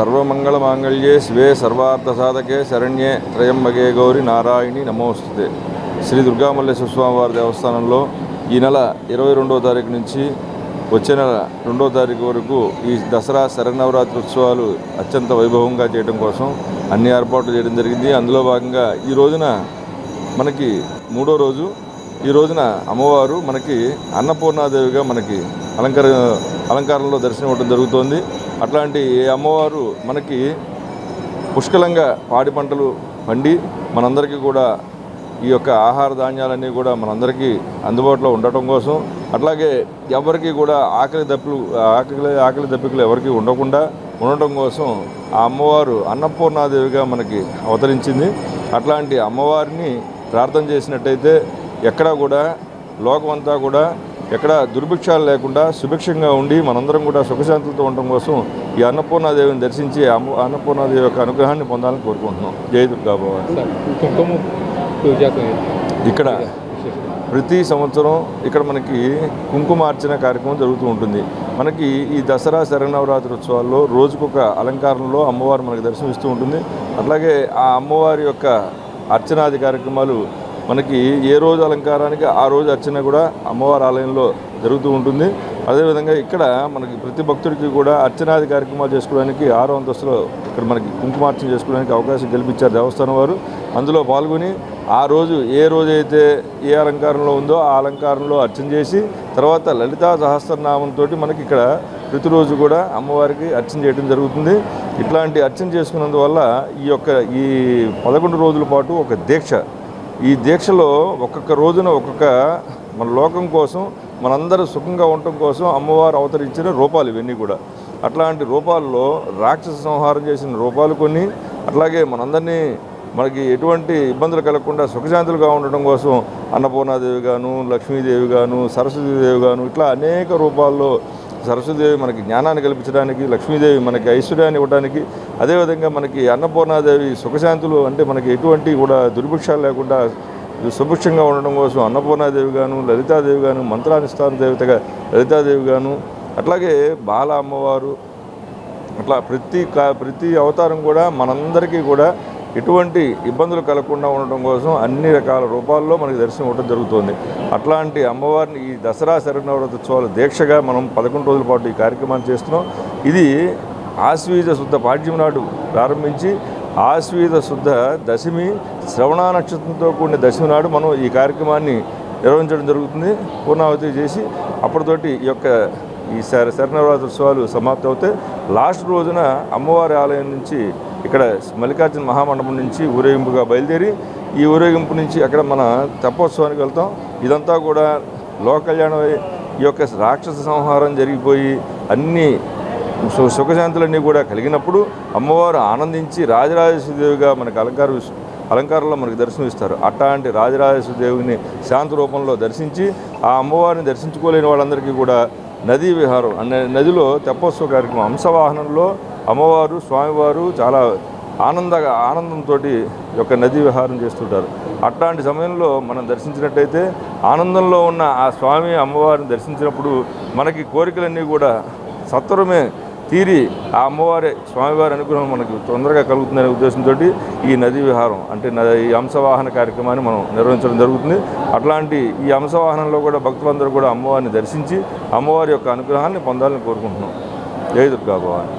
సర్వమంగళమాంగళ్యే శివే సర్వార్థసాధకే శరణ్యే త్రయంబగే గౌరి నారాయణి నమోస్తుతే. శ్రీ దుర్గామల్లేశ్వర స్వామివారి దేవస్థానంలో ఈ నెల ఇరవై రెండవ తారీఖు నుంచి వచ్చే నెల రెండవ తారీఖు వరకు ఈ దసరా శరన్నవరాత్రి ఉత్సవాలు అత్యంత వైభవంగా చేయడం కోసం అన్ని ఏర్పాట్లు చేయడం జరిగింది. అందులో భాగంగా ఈ రోజున మనకి మూడో రోజు. ఈ రోజున అమ్మవారు మనకి అన్నపూర్ణాదేవిగా మనకి అలంకార అలంకారంలో దర్శనం ఇవ్వడం జరుగుతోంది. అట్లాంటి ఏ అమ్మవారు మనకి పుష్కలంగా పాడి పంటలు పండి మనందరికీ కూడా ఈ యొక్క ఆహార ధాన్యాలన్నీ కూడా మనందరికీ అందుబాటులో ఉండటం కోసం అట్లాగే ఎవరికి కూడా ఆకలి దప్పులు ఆకలి ఆకలి దప్పికలు ఎవరికి ఉండకుండా ఉండటం కోసం ఆ అమ్మవారు అన్నపూర్ణాదేవిగా మనకి అవతరించింది. అట్లాంటి అమ్మవారిని ప్రార్థన చేసినట్టయితే ఎక్కడా కూడా లోకమంతా కూడా ఎక్కడ దుర్భిక్షాలు లేకుండా సుభిక్షంగా ఉండి మనందరం కూడా సుఖశాంతులతో ఉండటం కోసం ఈ అన్నపూర్ణాదేవిని దర్శించి అన్నపూర్ణాదేవి యొక్క అనుగ్రహాన్ని పొందాలని కోరుకుంటున్నాం. జై దుర్గా భవాని. సార్ కుంకుమ పూజకు ఇక్కడ ప్రతి సంవత్సరం ఇక్కడ మనకి కుంకుమార్చన కార్యక్రమం జరుగుతూ ఉంటుంది. మనకి ఈ దసరా శరణవరాత్రి ఉత్సవాల్లో రోజుకొక అలంకారంలో అమ్మవారు మనకు దర్శనమిస్తూ ఉంటుంది. అట్లాగే ఆ అమ్మవారి యొక్క అర్చనాది కార్యక్రమాలు మనకి ఏ రోజు అలంకారానికి ఆ రోజు అర్చన కూడా అమ్మవారి ఆలయంలో జరుగుతూ ఉంటుంది. అదేవిధంగా ఇక్కడ మనకి ప్రతి భక్తుడికి కూడా అర్చనాది కార్యక్రమాలు చేసుకోవడానికి ఆరో అంతస్తులో ఇక్కడ మనకి కుంకుమార్చన చేసుకోవడానికి అవకాశం కల్పించారు దేవస్థానం వారు. అందులో పాల్గొని ఆ రోజు ఏ రోజైతే ఏ అలంకారంలో ఉందో ఆ అలంకారంలో అర్చన చేసి తర్వాత లలితా సహస్రనామంతో మనకి ఇక్కడ ప్రతిరోజు కూడా అమ్మవారికి అర్చన చేయడం జరుగుతుంది. ఇట్లాంటి అర్చన చేసుకున్నందువల్ల ఈ యొక్క ఈ పదకొండు రోజుల పాటు ఒక దీక్ష ఈ దీక్షలో ఒక్కొక్క రోజున ఒక్కొక్క మన లోకం కోసం మనందరూ సుఖంగా ఉండటం కోసం అమ్మవారు అవతరించిన రూపాలు ఇవన్నీ కూడా. అట్లాంటి రూపాల్లో రాక్షస సంహారం చేసిన రూపాలు కొన్ని అట్లాగే మనందరినీ మనకి ఎటువంటి ఇబ్బందులు కలగకుండా సుఖశాంతులుగా ఉండటం కోసం అన్నపూర్ణాదేవి గాను లక్ష్మీదేవి గాను సరస్వతీదేవి గాను ఇట్లా అనేక రూపాల్లో సరస్వతిదేవి మనకి జ్ఞానాన్ని కల్పించడానికి లక్ష్మీదేవి మనకి ఐశ్వర్యాన్ని ఇవ్వడానికి అదేవిధంగా మనకి అన్నపూర్ణాదేవి సుఖశాంతులు అంటే మనకి ఎటువంటి కూడా దుర్భిక్షాలు లేకుండా సుభిక్షంగా ఉండడం కోసం అన్నపూర్ణాదేవి గాను లలితాదేవి గాను మంత్రానుష్ఠాన దేవతగా లలితాదేవి గాను అట్లాగే బాల అమ్మవారు అట్లా ప్రతి కా- ప్రతి అవతారం కూడా మనందరికీ కూడా ఎటువంటి ఇబ్బందులు కలగకుండా ఉండటం కోసం అన్ని రకాల రూపాల్లో మనకి దర్శనం ఇవ్వడం జరుగుతుంది. అట్లాంటి అమ్మవారిని ఈ దసరా శరణవరతోత్సవాల దీక్షగా మనం పదకొండు రోజుల పాటు ఈ కార్యక్రమాన్ని చేస్తున్నాం. ఇది ఆశ్వీజ శుద్ధ పాడ్యం నాడు ప్రారంభించి ఆశ్వీజ శుద్ధ దశమి శ్రవణ నక్షత్రంతో కూడిన దశమి నాడు మనం ఈ కార్యక్రమాన్ని నిర్వహించడం జరుగుతుంది. పూర్ణావతి చేసి అప్పటితోటి ఈ యొక్క ఈ శరణవరాత్రి ఉత్సవాలు సమాప్తి అవుతాయి లాస్ట్ రోజున అమ్మవారి ఆలయం నుంచి ఇక్కడ మల్లికార్జున మహామండపం నుంచి ఊరేగింపుగా బయలుదేరి ఈ ఊరేగింపు నుంచి అక్కడ మన తెప్పోత్సవానికి వెళ్తాం. ఇదంతా కూడా లోక కళ్యాణం ఈ యొక్క రాక్షస సంహారం జరిగిపోయి అన్ని సుఖశాంతులన్నీ కూడా కలిగినప్పుడు అమ్మవారు ఆనందించి రాజరాజేశ్వరిదేవిగా మనకు అలంకారం అలంకారంలో మనకు దర్శనమిస్తారు అట్లాంటి రాజరాజేశ్వరదేవిని శాంతి రూపంలో దర్శించి ఆ అమ్మవారిని దర్శించుకోలేని వాళ్ళందరికీ కూడా నదీ విహారం అనే నదిలో తెప్పోత్సవ కార్యక్రమం అంశవాహనంలో అమ్మవారు స్వామివారు చాలా ఆనందగా ఆనందంతో యొక్క నదీ విహారం చేస్తుంటారు. అట్లాంటి సమయంలో మనం దర్శించినట్టయితే ఆనందంలో ఉన్న ఆ స్వామి అమ్మవారిని దర్శించినప్పుడు మనకి కోరికలన్నీ కూడా సత్వరమే తీరి ఆ అమ్మవారి స్వామివారి అనుగ్రహం మనకు తొందరగా కలుగుతుందనే ఉద్దేశంతో ఈ నదీ విహారం అంటే ఈ అంశవాహన కార్యక్రమాన్ని మనం నిర్వహించడం జరుగుతుంది. అట్లాంటి ఈ అంశవాహనంలో కూడా భక్తులందరూ కూడా అమ్మవారిని దర్శించి అమ్మవారి యొక్క అనుగ్రహాన్ని పొందాలని కోరుకుంటున్నాం. జయ దుర్గా భవాని.